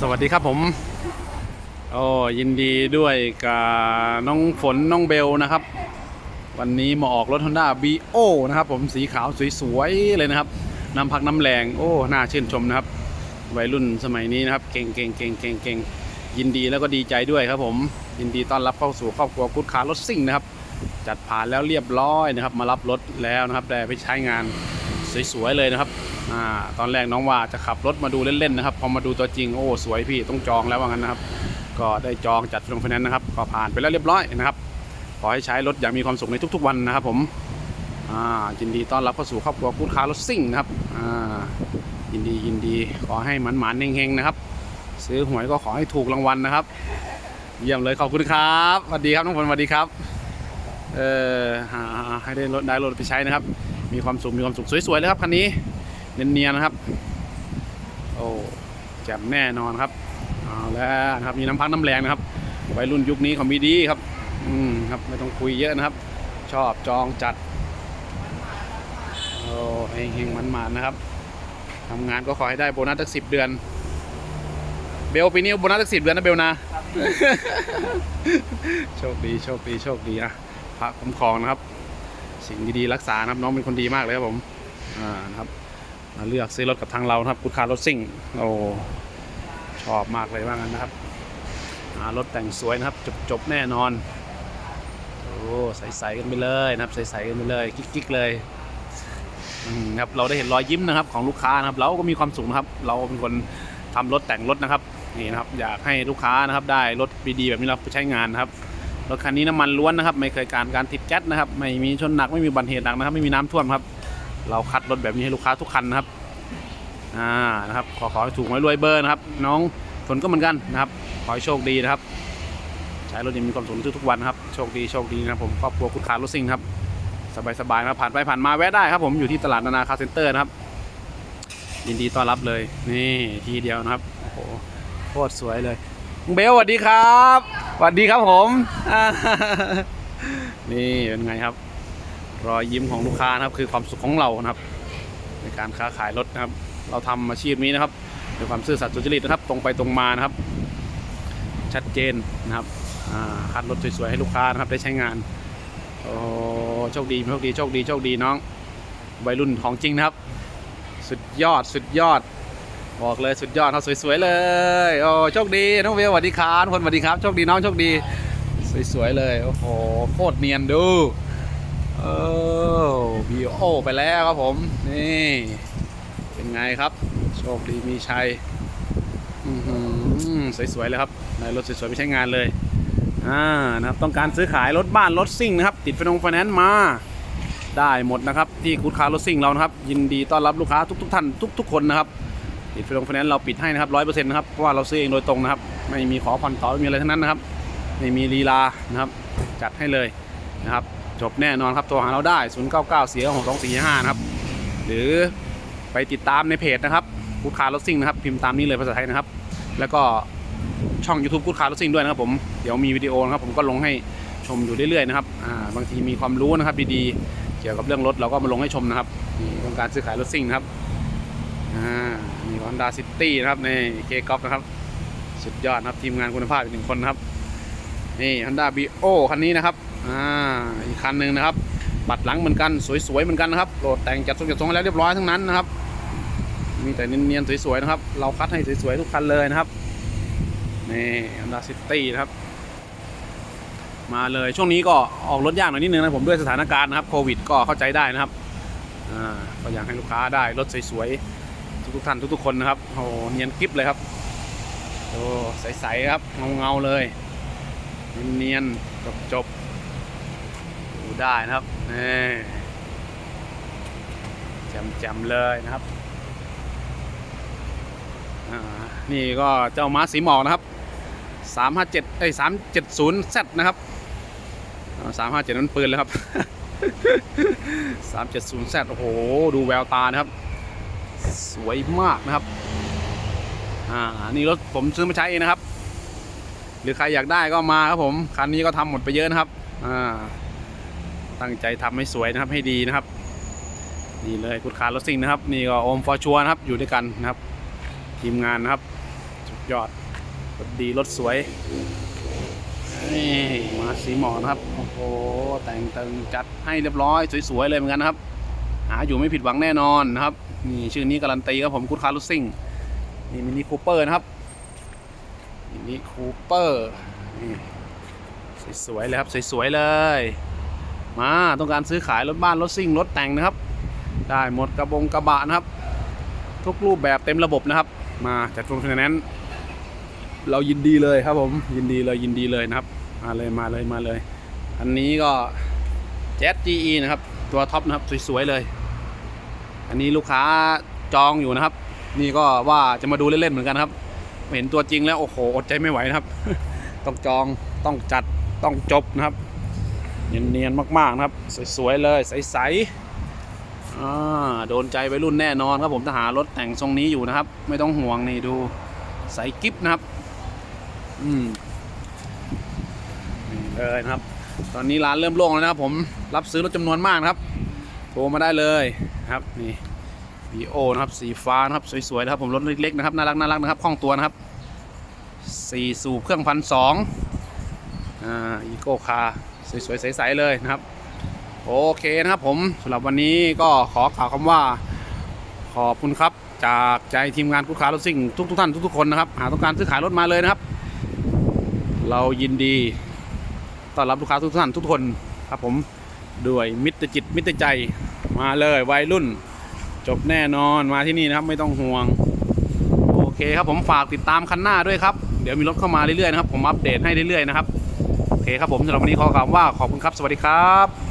สวัสดีครับผม โอ้ยินดีด้วยกับน้องฝนน้องเบลนะครับ วันนี้มาออกรถ Honda b โนะครับ ผมสีขาวสวยๆเลยนะครับน้ำพักน้ำแรงโอ้น่าชื่นชมนะครับ วัยรุ่นสมัยนี้นะครับ เก่งเก่งเก่งเก่งเก่งยินดีแล้วก็ดีใจด้วยครับผม ยินดีต้อนรับเข้าสู่ครอบครัวกุ๊ดคาร์รถซิ่งนะครับ จัดผ่านแล้วเรียบร้อยนะครับ มารับรถแล้วนะครับได้ไปใช้งาน สวยๆเลยนะครับอ่าตอนแรกน้องว่าจะขับรถมาดูเล่นๆนะครับพอมาดูตัวจริงโอ้สวยพี่ต้องจองแล้วว่างั้นนะครับ ก็ได้จองจัดลงไฟแนนซ์นะครับก็ผ่านไปแล้วเรียบร้อยนะครับขอให้ใช้รถอย่างมีความสุขในทุกๆวันนะครับผมอ่ายินดีต้อนรับเข้าสู่ครอบครัวกูดคาร์รถซิ่งนะครับอ่ายินดียินดีขอให้หมันหมันๆเฮงๆนะครับ ซื้อหวยก็ขอให้ถูกรางวัลนะครับ เยี่ยมเลยขอบคุณครับสวัสดีครับน้องฝนสวัสดีครับเออหาให้ได้รถได้รถไปใช้นะครับ มีความสุขมีความสุขสวยๆเลยครับคันนี้เนียนๆนะครับ โอ้แจ่มแน่นอนครับเอาแล้วนะครับมีน้ำพักน้ำแรงนะครับวัยรุ่นยุคนี้เขามีดีครับ อืมครับไม่ต้องคุยเยอะนะครับ ชอบจองจัดโอ้เฮงเฮงมันมันๆนะครับทำงานก็ขอให้ได้โบนัสสักสิบเดือน เบลปีนี้โบนัสสักสิบเดือนนะเบลนะโชคดีโชคดีโชคดีนะพระคุ้มครองนะครับ สิ่งดีๆรักษานะครับน้องเป็นคนดีมากเลยครับผมอ่านะครับมาเลือกซื้อรถกับทางเราครับคุณคารถซิ่งโอ้ชอบมากเลยว่างั้นนะครับรถแต่งสวยนะครับจบๆแน่นอนโอ้ใสๆกันไปเลยนะครับใสๆกันไปเลยกิ๊กๆเลยครับเราได้เห็นรอยยิ้มนะครับของลูกค้านะครับ เราก็มีความสุขนะครับ เราเป็นคนทำรถแต่งรถนะครับนี่นะครับ อยากให้ลูกค้านะครับได้รถดีๆแบบนี้เราไปใช้งานนะครับ รถคันนี้น้ำมันล้วนนะครับ ไม่เคยการการติดแก๊สนะครับ ไม่มีชนหนักไม่มีบัติเหตุหนักนะครับ ไม่มีน้ำท่วมครับ เราคัดรถแบบนี้ให้ลูกค้าทุกคันนะครับอ่านะครับ ขอขอถูกไว้รวยเบอร์นะครับ น้องฝนก็เหมือนกันนะครับ ขอให้โชคดีนะครับ ใช้รถยังมีความสุขทุกวันครับโชคดีโชคดีนะครับผมครอบครัวคุณคารถซิ่งครับสบายๆนะครับผ่านไปผ่านมาแวะได้ครับ ผมอยู่ที่ตลาดนานาคาร์เซ็นเตอร์นะครับยินดีต้อนรับเลย นี่ทีเดียวนะครับโอ้โหโคตรสวยเลย เบลสวัสดีครับสวัสดีครับผมนี่เป็นไงครับ รอยยิ้มของลูกค้านะครับ คือความสุขของเรานะครับ ในการค้าขายรถนะครับ เราทำอาชีพนี้นะครับด้วยความซื่อสัตย์สุจริตนะครับ ตรงไปตรงมานะครับ ชัดเจนนะครับคัดรถสวยๆให้ลูกค้านะครับได้ใช้งานโอ้โชคดีโชคดีโชคดีโชคดีน้องวัยรุ่นของจริงนะครับ สุดยอดสุดยอด บอกเลยสุดยอดเขาสวยๆเลยโอ้โชคดีน้องเวลสวัสดีครับทุกคนสวัสดีครับโชคดีน้องโชคดีสวยๆเลยโอ้โหโคตรเนียนดูเออบีโอไปแล้วครับผมนี่เป็นไงครับ โชคดีมีชัยสวยๆเลยครับในรถสวยๆไปใช้งานเลยอ่านะครับต้องการซื้อขายรถบ้านรถซิ่งนะครับ ติดไฟนงไฟแนนซ์มาได้หมดนะครับ ที่คูดคาร์รถซิ่งเรานะครับ ยินดีต้อนรับลูกค้าทุก ๆ ท่านทุก ๆ คนนะครับ ติดไฟลงไฟแนนซ์เราปิดให้นะครับร้อยเปอร์เซ็นต์นะครับเพราะว่าเราซื้อเองโดยตรงนะครับ ไม่มีขอผ่อนต่อไม่มีอะไรทั้งนั้นนะครับไม่มีลีลานะครับ จัดให้เลยนะครับ จบแน่นอนครับโทรหาเราได้ 0 9 9 4 6 2 4 5 นะครับ หรือไปติดตามในเพจนะครับคูดคาร์รถซิ่งนะครับ พิมพ์ตามนี้เลยภาษาไทยนะครับ แล้วก็ช่อง YouTube คูดคาร์รถซิ่งด้วยนะครับผมเดี๋ยวมีวิดีโอนะครับผมก็ลงให้ชมอยู่เรื่อยๆนะครับอ่าบางทีมีความรู้นะครับดีๆเกี่ยวกับเรื่องรถเราก็มาลงให้ชมนะครับนี่ต้องการซื้อขายรถซิ่งนะครับ อ่ามี Honda City นะครับในเคกอฟนะครับ สุดยอดนะครับทีมงานคุณภาพอีกหนึ่งคนนะครับนี่ Honda b โอคันนี้นะครับอ่าอีกคันหนึ่งนะครับ บัตรหลังเหมือนกันสวยๆเหมือนกันนะครับโหลดแต่งจัดทรงจัดทรงแล้วเรียบร้อยทั้งนั้นนะครับ มีแต่เนียนๆสวยๆนะครับ เราคัดให้สวยๆทุกคันเลยนะครับนี่ Honda City นะครับมาเลยช่วงนี้ก็ออกรถยากหน่อยนิดนึงนะผมด้วยสถานการณ์นะครับโควิดก็เข้าใจได้นะครับอ่าก็อยากให้ลูกค้าได้รถสวยๆ ทุกๆท่านทุกๆคนนะครับโอ้โหเนียนกริบเลยครับโอ้ใสๆครับเงาๆเลยเนียนๆจบๆดูได้นะครับนี่จ่มๆเลยนะครับนี่ก็เจ้าม้าสีหมอกนะครับสามห้าเจ็ดเอ้ยสามเจ็ดศูนย์เซนะครับสามห้าเจ็ดนั้นปืนแล้วครับสามเจ็ดศูนย์เซโอ้โห ดูแววตานะครับ สวยมากนะครับ อ่า นี่รถผมซื้อมาใช้เองนะครับ หรือใครอยากได้ก็มาครับผม คันนี้ก็ทำหมดไปเยอะนะครับ อ่า ตั้งใจทำให้สวยนะครับ ให้ดีนะครับ นี่เลยกุดคาร์รถซิ่งนะครับ นี่ก็โอมฟอร์ชัวนะครับ อยู่ด้วยกันนะครับ ทีมงานนะครับ สุดยอด รถดีรถสวย นี่มาสีหมอนะครับ โอ้โห แต่งเติงจัดให้เรียบร้อยสวยๆเลยเหมือนกันนะครับ หาอยู่ไม่ผิดหวังแน่นอนนะครับนี่ชื่อนี้การันตีครับผมกูดคาร์ลุซิ่งนี่มินิคูเปอร์นะครับมินิคูเปอร์นี่สวยๆเลยครับสวยๆเลย มาต้องการซื้อขายรถบ้านรถซิ่งรถแต่งนะครับ ได้หมดกระบงกระบะนะครับ ทุกรูปแบบเต็มระบบนะครับ มาจัดโปรโมชั่นนั้นเรายินดีเลยครับผมยินดีเลยยินดีเลยนะครับ มาเลยมาเลยมาเลย อันนี้ก็แจ๊ GE นะครับ ตัวท็อปนะครับสวยๆเลย อันนี้ลูกค้าจองอยู่นะครับ นี่ก็ว่าจะมาดูเล่นๆเหมือนกันครับ เห็นตัวจริงแล้วโอ้โหอดใจไม่ไหวนะครับ ต้องจองต้องจัดต้องจบนะครับ เนียนๆมากๆนะครับ สวยๆเลยใสๆอ่าโดนใจไปรุ่นแน่นอนครับผมถ้าหารถแต่งทรงนี้อยู่นะครับ ไม่ต้องห่วงนี่ดูใสกิฟนะครับ อืมเลยนะครับ ตอนนี้ร้านเริ่มโล่งแล้วนะครับผมรับซื้อรถจำนวนมากนะครับ รมาได้เลยครับนี่วีโอนะครับสีฟ้านะครับสวยๆนะครับผมรถเล็กๆนะครับน่ารักน่ารักนะครับคล่องตัวนะครับสี่สูบเครื่องพันสองอ่าอีโก้คาร์สวยๆใสๆเลยนะครับโอเคนะครับผมสำหรับวันนี้ก็ขอกล่าวคำว่าขอบคุณครับจากใจทีมงานกุ๊กค้ารถซิ่งทุกทุกๆท่านทุกๆคนนะครับหากต้องการซื้อขายรถมาเลยนะครับ เรายินดีต้อนรับลูกค้าทุกท่านทุกคนครับผมด้วยมิตรจิตมิตรใจ มาเลยวัยรุ่น จบแน่นอนมาที่นี่นะครับ ไม่ต้องห่วง โอเคครับผมฝากติดตามคันหน้าด้วยครับ เดี๋ยวมีรถเข้ามาเรื่อยๆนะครับ ผมอัปเดตให้เรื่อยๆนะครับ โอเคครับผมสำหรับวันนี้ขอกล่าวว่าขอบคุณครับ สวัสดีครับ